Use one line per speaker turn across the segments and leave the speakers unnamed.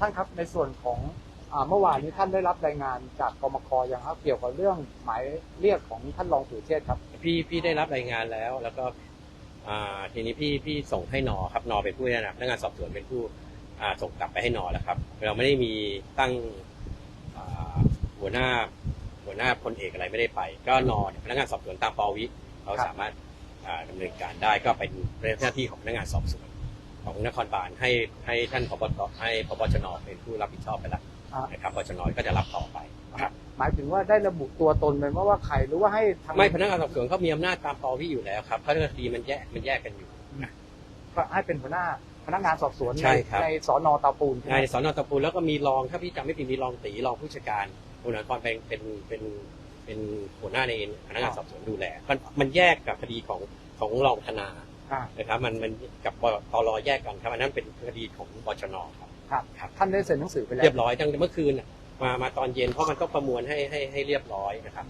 ท่านครับในส่วนของเมื่อวานนี้ท่านได้รับรายงานจากกรมคอยังครับเกี่ยวกับเรื่องหมายเรียกของท่านรองสุเชษครับ
พี่พี่ได้รับรายงานแล้ว แล้วก็ทีนี้พี่พี่ส่งให้นอครับนอเป็นผู้นะพนักงานสอบสวนเป็นผู้ส่งกลับไปให้นอแล้วครับ เราไม่ได้มีตั้งหัวหน้าหัวหน้าพลเอกอะไรไม่ได้ไป ก็นอพนักงานสอบสวนตามปวิเขาสามารถอ่าดำเนินการได้ก็เป็นหน้าที่ของพนักงานสอบสวน ของนครบาลให้ให้ท่านพบตให้พบชนเป็นผู้รับผิดชอบไปแล้ว
อ่า
นะครับพบชนก็จะรับต่อไปครับ
หมายถึงว่าได้ระบุตัวตนไปว่าว่าใครหรือว่าให้ทาง
ไม่พนักงานสอบสวนเขามีอำนาจตามปวิอยู่แล้วครับเพราะคดีมันแยกมันแยกกันอยู่
ก็ให้เป็นหัวหน้าพนักงานสอบสวน
ใช่ครับ
ในสอนอเตาปูนใช่ไห
ใน
ม
สอนอตะปูแล้วก็มีรองถ้าพี่จำไม่ผิดมีรองตีรองผู้จัดการหัวหน้าความเป็นเป็นเป็นเป็นหัวหน้าในพนักงานสอบสวนดูแลมันมันแยกกับคดีของของรองธนา
อ่า
นะครับมันมันกับปตรแยกกันครับอันนั้นเป็นคดีของบชนครับ
ครับ
ครับ
ท่านได้เซ็นหนังสือไปแล้ว
เรียบร้อยตั้งแต่เมื่อคืนน่ะมามาตอนเย็นเพราะมันต้องประมวลให้ให้ให้เรียบร้อยนะครับ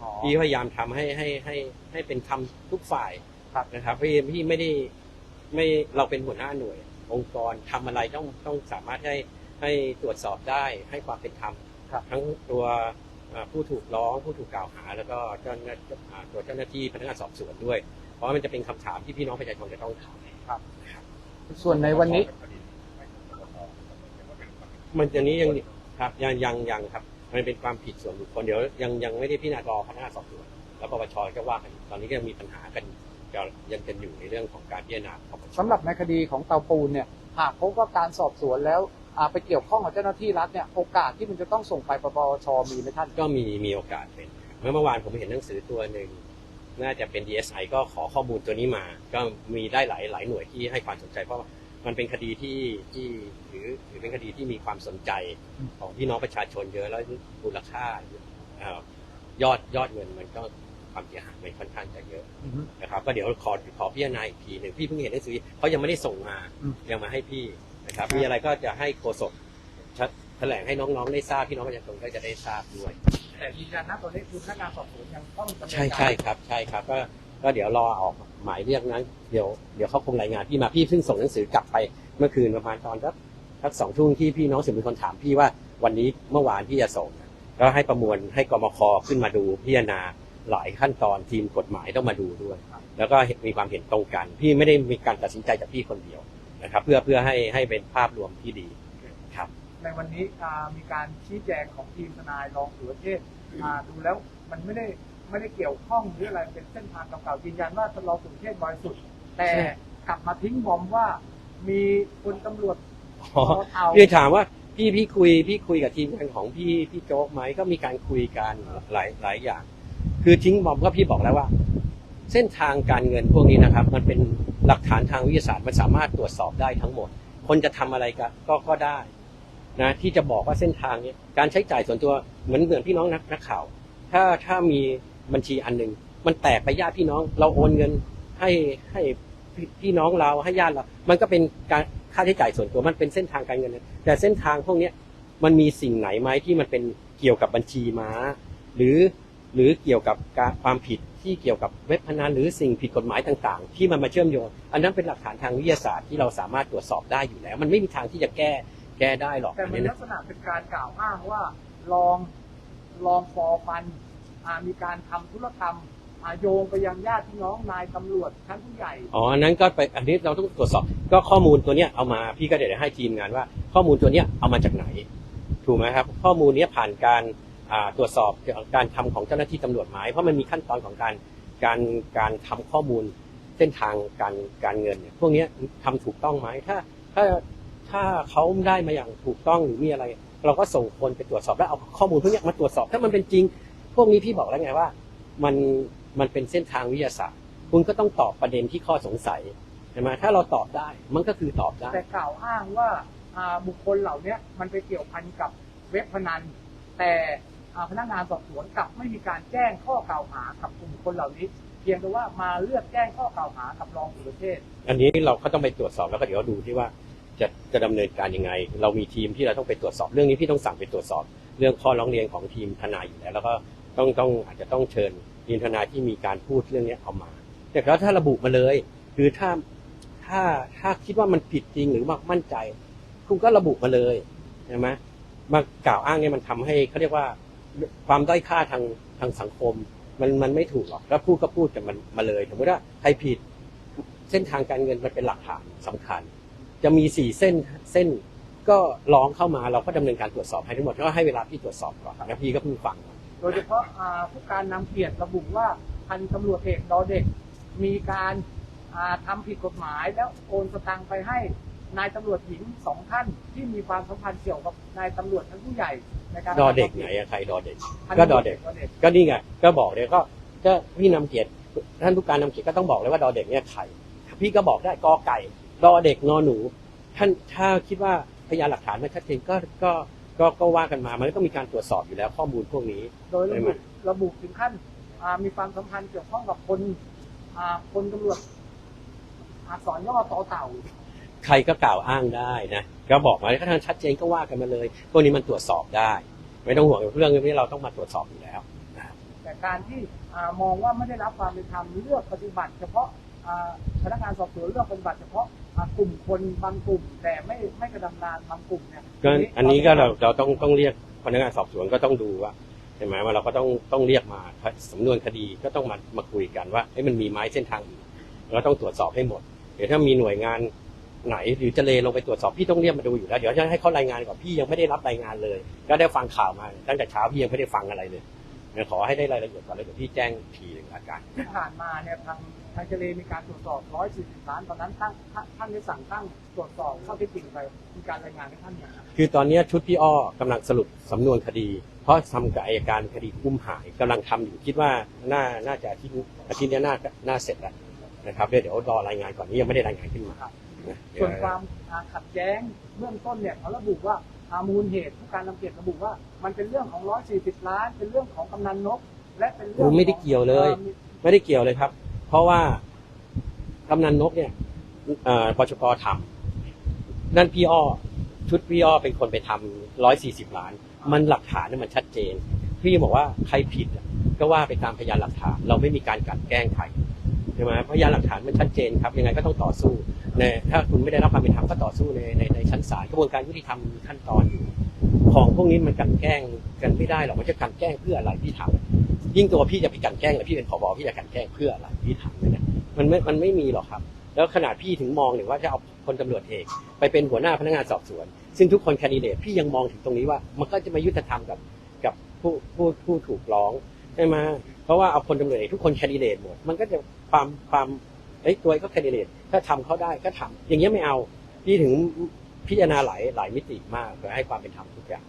อ๋อ
พี่พยายามทำให้ให้ให้ให้เป็นธรรมทุกฝ่าย
ครับ
นะครับพี่พี่ไม่ได้ไม่เราเป็นหัวหน้าหน่วย องค์กรทำอะไรต้องต้องสามารถให้ให้ตรวจสอบได้ให้ความเป็นธรรม
ครับ
ทั้งตัวอ่าผู้ถูกร้องผู้ถูกกล่าวหา แล้วก็เจ้าหน้าอ่าตัวเจ้าหน้าที่พนักงานสอบสวนด้วยเพ ราะว่ามันจะเป็นคำถามที่พี่น้องประชาชนจะต้องถาม
ส่วนในวันนี้
มันจะนี้ยังครับยังยังยังครับ มันเป็นความผิดส่วนบุคคลเดี๋ยวยังยังไม่ได้พิจารณารอพนักงานสอบสวนแล้วปปชก็ว่ากันตอนนี้ก็ยังมีปัญหากันก็ยังกันอยู่ในเรื่องของการพิจารณาของปปช
สำหรับในคดีของเตาปูนเนี่ยหากพบว่าการสอบสวนแล้วอ่าไปเกี่ยวข้องกับเจ้าหน้าที่รัฐเนี่ยโอกาสที่มันจะต้องส่งไปปปชมีไหมท่าน
ก็มีมีโอกาสเป็นครับเมื่อเมื่อวานผมเห็นหนังสือตัวหนึ่ง น่าจะเป็น DSI ก็ขอข้อมูลตัวนี้มา ก็มีได้หลายหลายหน่วยที่ให้ความสนใจ เพราะว่ามันเป็นคดีที่ที่ถือถือเป็นคดีที่มีความสนใจ
อืม
ของพี่น้องประชาชนเยอะแล้วมูลค่าเอ่อยอดยอดเงินมันก็ความเสียหายมันค่อนข้างจะเยอะ
อือฮึ
นะครับ ก็เดี๋ยวขอขอพิจารณาอีกทีหนึ่งพี่เพิ่งเห็นหนังสือเขายังไม่ได้ส่งมา
อืม
ยังมาให้พี่นะครับ
ครับ
มีอะไรก็จะให้โฆษกชัดแถลงให้น้องๆได้ทราบพี่น้องประชาชนก็จะได้ทราบด้วย
แต่ยืนยันนะตอนนี้คือพนักงานสอบสวนยังต้องดำเนิน
ใช่
การ
ใช่ครับใช่ครับก็ก็เดี๋ยวรอออกหมายเรียกนั้นเดี๋ยวเดี๋ยวเขาคงรายงานพี่มาพี่เพิ่งส่งหนังสือกลับไปเมื่อคืนประมาณตอนสักสักสองทุ่มที่พี่น้องสื่อมวลชนถามพี่ว่าวันนี้เมื่อวานที่จะส่งนะก็ให้ประมวลให้กมคขึ้นมาดูพิจารณาหลายขั้นตอนทีมกฎหมายต้องมาดูด้วย แล้วก็มีความเห็นตรงกัน พี่ไม่ได้มีการตัดสินใจจากพี่คนเดียวนะครับ เพื่อเพื่อให้ให้เป็นภาพรวมที่ดีครับ
ในวันนี้อ่ามีการชี้แจงของทีมทนายรองสุรเชษฐ์อ่าดูแล้วมันไม่ได้ไม่ได้เกี่ยวข้องหรืออะไรเป็นเส้นทางเก่าๆยืนยันว่าท่านรองสุรเชษฐ์บริสุทธิ์แต่
ใช่
กลับมาทิ้งบอมว่า มีคนตำรวจ
อ๋อ
เอา
พี่ถามว่าพี่พี่คุยพี่คุยกับทีมงานของพี่พี่โจ๊กไหมก็มีการคุยกันหลายหลายอย่าง คือทิ้งบอมก็พี่บอกแล้วว่า เส้นทางการเงินพวกนี้นะครับ มันเป็นหลักฐานทางวิทยาศาสตร์มันสามารถตรวจสอบได้ทั้งหมด คนจะทำอะไรก็ก็ก็ได้ นะที่จะบอกว่าเส้นทางเนี้ยการใช้จ่ายส่วนตัวเหมือนเหมือนพี่น้องนักนักข่าว ถ้าถ้ามีบัญชีอันหนึ่งมันแตกไปญาติพี่น้อง เราโอนเงินให้ให้พี่น้องเราให้ญาติเรา มันก็เป็นการค่าใช้จ่ายส่วนตัวมันเป็นเส้นทางการเงินแต่เส้นทางพวกนี้มันมีสิ่งไหนไหมที่มันเป็นเกี่ยวกับบัญชีม้า หรือหรือเกี่ยวกับการความผิดที่เกี่ยวกับเว็บพนันหรือสิ่งผิดกฎหมายต่างๆ ที่มันมาเชื่อมโยง อันนั้นเป็นหลักฐานทางวิทยาศาสตร์ที่เราสามารถตรวจสอบได้อยู่แล้ว มันไม่มีทางที่จะแก้ แก้ได้หรอก
แต่
อัน
มัน
นี้
ลั
นะ
กษณะเป็นการกล่าวอ้างว่าลองลองฟอร์ฟันอ่ามีการทำธุรกรรมอ่าโยงไปยังญาติพี่น้องนายตำรวจชั้นผู้ใหญ่
อ๋ออันนั้นก็ไป อันนี้เราต้องตรวจสอบ ก็ข้อมูลตัวเนี้ยเอามา พี่ก็เดี๋ยวให้ทีมงานว่า ข้อมูลตัวเนี้ยเอามาจากไหน ถูกไหมครับ ข้อมูลเนี้ยผ่านการอ่าตรวจสอบเกี่ยวกับการทำของเจ้าหน้าที่ตำรวจไหมเพราะมันมีขั้นตอนของการการการทำข้อมูลเส้นทางการการเงินเนี่ย พวกเนี้ยทำถูกต้องไหมถ้าถ้า ถ้าเขาได้มาอย่างถูกต้องหรือมีอะไร เราก็ส่งคนไปตรวจสอบแล้วเอาข้อมูลพวกเนี้ยมาตรวจสอบ ถ้ามันเป็นจริง พวกนี้พี่บอกแล้วไงว่า มันมันเป็นเส้นทางวิทยาศาสตร์ คุณก็ต้องตอบประเด็นที่ข้อสงสัยใช่ไหมถ้าเราตอบได้มันก็คือตอบได้
แต่กล่าวอ้างว่าอ่าบุคคลเหล่าเนี้ยมันไปเกี่ยวพันกับเว็บพนัน แต่อ่าพนักงานสอบสวนกลับไม่มีการแจ้งข้อกล่าวหากับกลุ่มคนเหล่านี้ เพียงแต่ว่ามาเลือกแจ้งข้อกล่าวหากับรองสุรเชษฐ์
อันนี้เราก็ต้องไปตรวจสอบแล้วก็เดี๋ยวดูที่ว่า จะจะดำเนินการยังไง เรามีทีมที่เราต้องไปตรวจสอบเรื่องนี้พี่ต้องสั่งไปตรวจสอบ เรื่องข้อร้องเรียนของทีมทนายอยู่แล้ว แล้วก็ต้องต้องอาจจะต้องเชิญทีมทนายที่มีการพูดเรื่องนี้เอามา แต่แล้วถ้าระบุมาเลยคือถ้าถ้าถ้าคิดว่ามันผิดจริงหรือมั่นใจ คุณก็ระบุมาเลยใช่ไหมมากล่าวอ้างเนี่ยมันทำให้เขาเรียกว่าความด้อยค่าทางทางสังคม มันมันไม่ถูกหรอกแล้วพูดก็พูดกันมันมาเลยสมมติว่าใครผิดเส้นทางการเงินมันเป็นหลักฐานสำคัญ จะมีสี่เส้นเส้นก็ร้องเข้ามาเราก็ดำเนินการตรวจสอบให้ทั้งหมดก็ให้เวลาพี่ตรวจสอบก่อนแล้วพี่ก็เพิ่งฟัง
โดยเฉพาะอ่าผู้การนำเกียรติระบุว่าพันตำรวจเอกดอเด็ก มีการอ่าทำผิดกฎหมายแล้วโอนสตังค์ไปให้นายตำรวจหญิงสองท่านที่มีความสัมพันธ์เกี่ยวกับนายตำรวจทั้งผู้ใหญ่ในการ
ดอเด็กไหนอะใครดอเด็ก
พัน
ก็
ตำ
ด
ร
อ
วจ
เด็ก
ดอเด็ก
ก็นี่ไงก็บอกเลยก็ก็พี่นำเกียรติท่านผู้การนำเกียรติก็ต้องบอกเลยว่าดอเด็กเนี่ยใครพี่ก็บอกได้กอไก่ ดอเด็กนอหนู ท่านถ้าคิดว่าพยานหลักฐานไม่ชัดเจนก็ก็ก็ก็ว่ากันมา มันก็ต้องมีการตรวจสอบอยู่แล้วข้อมูลพวกนี้
โดยระ
ได้ไหม
บุระบุถึงขั้นอ่ามีความสัมพันธ์เกี่ยวข้องกับคนอ่าคนตำรวจอักษรย่อต่อเต่า
ใครก็กล่าวอ้างได้นะก็บอกมาถ้าทางชัดเจนก็ว่ากันมาเลยพวกนี้มันตรวจสอบได้ ไม่ต้องห่วงเรื่องนี้เราต้องมาตรวจสอบอยู่แล้ว
แต่การที่อ่ามองว่าไม่ได้รับความเป็นธรรมเลือกปฏิบัติ เฉพาะอ่า พนักงานสอบสวนเลือกปฏิบัติเฉพาะอ่ากลุ่มคนบางกลุ่ม แต่ไม่ไม่กระทำการบางกลุ่มเนี่ย
ก็อันนี้ก็เราเราต้องต้องเรียกพนักงานสอบสวนก็ต้องดูว่าใช่ไหมว่าเราก็ต้องต้องเรียกมาสำนวนคดีก็ต้องมามาคุยกันว่าเอ้ยมันมีไม้เส้นทางอื่นเราต้องตรวจสอบให้หมด เดี๋ยวถ้ามีหน่วยงานไหนหรือจะเลลงไปตรวจสอบพี่ต้องเรียกมาดูอยู่แล้วเดี๋ยวจะให้เขารายงานก่อนพี่ยังไม่ได้รับรายงานเลย ก็ได้ฟังข่าวมาตั้งแต่เช้าพี่ยังไม่ได้ฟังอะไรเลยเดี๋ยวขอให้ได้รายละเอียดก่อนแล้วเดี๋ยวพี่แจ้งทีหนึ่งละกัน
ที่ผ่านมาเนี่ยทาง ทางเจเลมีการตรวจสอบ 140 ล้านตอนนั้นตั้งท่านท่านได้สั่งตั้งตรวจสอบข้อเท็จจริงไปมีการรายงานให้ท่านเนี่ยครับ
คือตอนนี้ชุดพี่อ้อกำลังสรุปสำนวนคดี เพราะทำกับอายการคดีอุ้มหายกำลังทำอยู่คิดว่าน่าน่าจะอาทิตย์อาทิตย์นี้น่าน่าเสร็จแล้วนะครับเดี๋ยวเดี๋ยวรอรายงานก่อนนี้ยังไม่ได้รายงานขึ้นมานะเดี๋ย
ส่วนความอ่าขัดแย้งเบื้องต้นเนี่ยเขาระบุว่าอามูลเหตุผู้การนำเกียรติระบุว่า มันเป็นเรื่องของ 140 ล้าน เป็นเรื่องของกำนันนก และเป็นเรื่
โอ้
อง
ไม่ได้เกี่ยวเลย
อ่อมี
ไม่ได้เกี่ยวเลยครับ เพราะว่ากำนันนกเนี่ยปชกทำนั่นพี่อ้อชุดพี่อ้อเป็นคนไปทำร้อยสี่สิบล้าน มันหลักฐานเนี่ยมันชัดเจน พี่บอกว่าใครผิดก็ว่าไปตามพยานหลักฐาน เราไม่มีการกันแกล้งใครใช่ไหมพยานหลักฐานมันชัดเจนครับ ยังไงก็ต้องต่อสู้ในถ้าคุณไม่ได้รับความเป็นธรรมก็ต่อสู้ในในในชั้นศาลกระบวนการยุติธรรมมีขั้นตอนอยู่ของพวกนี้มันกันแกล้งกันไม่ได้หรอกมันจะกันแกล้งเพื่ออะไรพี่ทำ ยิ่งตัวพี่จะไปกันแกล้งแล้วพี่เป็นผบพี่จะกันแกล้งเพื่ออะไรพี่ทำเนี่ยนะมันไม่มันไม่มีหรอกครับ แล้วขนาดพี่ถึงมองถึงว่าจะเอาคนตำรวจเอกไปเป็นหัวหน้าพนักงานสอบสวน ซึ่งทุกคนแคนดิเดตพี่ยังมองถึงตรงนี้ว่า มันก็จะมายุติธรรมกับกับผู้ผู้ผู้ถูกร้องใช่ไหมเพราะว่าเอาคนตำรวจเอกทุกคนแคนดิเดตหมดมันก็จะความความเอ้ยตัวก็แคนดิเดตถ้าทำเขาได้ก็ทำอย่างเงี้ยไม่เอาพี่ถึงพิจารณาหลายหลายมิติมากเพื่อให้ความเป็นธรรมทุกอย่าง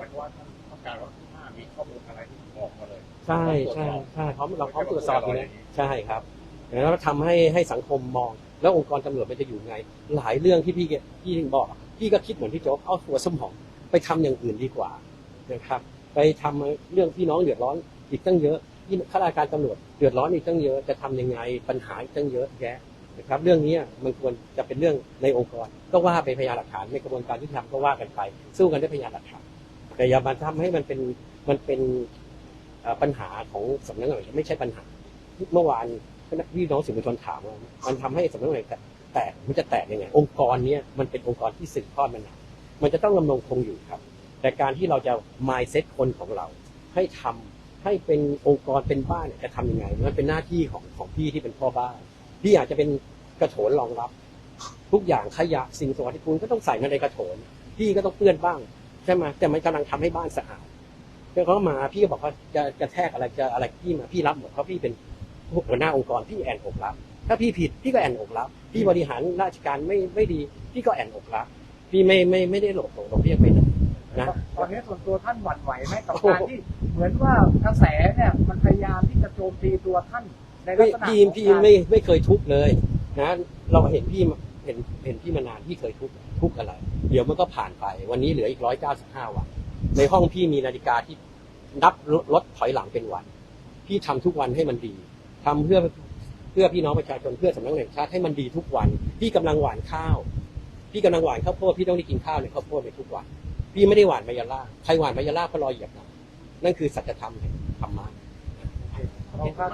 วามว่าต้องการว่าถ้ามีข้อมูลอะไรที่บอกมาเลย
ใช่ใช่ใช่พร้อมเราพร้อมตรวจสอบอยู่แล้วใช่ครับแล้วทำให้ให้สังคมมอง แล้วองค์กรตำรวจมันจะอยู่ไง หลายเรื่องที่พี่พี่ถึงบอกพี่ก็คิดเหมือนพี่โจ๊กเอาตัวสมองไปทำอย่างอื่นดีกว่านะครับ ไปทำเรื่องพี่น้องเดือดร้อนอีกตั้งเยอะที่ข้าราชการตำรวจเดือดร้อนอีกตั้งเยอะจะทำยังไงปัญหาอีกตั้งเยอะแยะนะครับ เรื่องนี้มันควรจะเป็นเรื่องในองค์กร ก็ว่าไปพยานหลักฐานในกระบวนการที่ทำก็ว่ากันไป สู้กันด้วยพยานหลักฐาน แต่อย่ามาทำให้มันเป็นมันเป็นปัญหาของสำนักงานไม่ใช่ปัญหา เมื่อวานพี่น้องสื่อมวลชนถามว่ามันทำให้สำนักงานแตกมันจะแตกยังไง องค์กรเนี้ยมันเป็นองค์กรที่สืบทอดมานานมันจะต้องดำรงคงอยู่ครับ แต่การที่เราจะ mindset คนของเรา ให้ทำให้เป็นองค์กรเป็นบ้านเนี่ยจะทำยังไง มันเป็นหน้าที่ของของพี่ที่เป็นพ่อบ้านพี่อาจจะเป็นกระโถนรองรับ ทุกอย่างขยะสิ่งสกปรกคุณก็ต้องใส่มาในกระโถนพี่ก็ต้องเปื้อนบ้าง ใช่ไหมแต่มันกำลังทำให้บ้านสะอาดเพื่อนเขามาพี่ก็บอกว่าจะจะแทรกอะไรจะอะไรพี่มาพี่รับหมดเพราะพี่เป็นหัวหน้าองค์กรพี่แอนอกรับ ถ้าพี่ผิดพี่ก็แอนอกรับ พี่บริหารราชการไม่ไม่ดีพี่ก็แอนอกรับ พี่ไม่ไม่ไม่ได้หลบหลบหลบเรียกไปไหนนะ
ตอนนี้ส่วนตัวท่านหวั่นไหวไหมกับ
โอ้โห
การที่เหมือนว่ากระแสเนี่ยมันพยายามที่จะโจมตีตัวท่านในลัก
พี่
ษณะ
พี่
ของ
พี่
การ
ไม่ไม่เคยทุกข์เลยนะ เราเห็นพี่มาเห็นเห็นพี่มานานพี่เคยทุกข์ทุกข์อะไร เดี๋ยวมันก็ผ่านไป วันนี้เหลืออีกร้อยเก้าสิบห้าวัน ในห้องพี่มีนาฬิกาที่นับลดถอยหลังเป็นวัน พี่ทำทุกวันให้มันดีทำเพื่อเพื่อพี่น้องประชาชนเพื่อสำนักงานชาติให้มันดีทุกวัน พี่กำลังหว่านข้าว พี่กำลังหว่านข้าวโพดพี่ต้องได้กินข้าวในข้าวโพดในทุกวัน พี่ไม่ได้หว่านมายาล่าใครหว่านมายาล่าก็รอเหยียบนังนั่นคือสัจธรรมแห่งธรรมะ
ขอบคุณครับ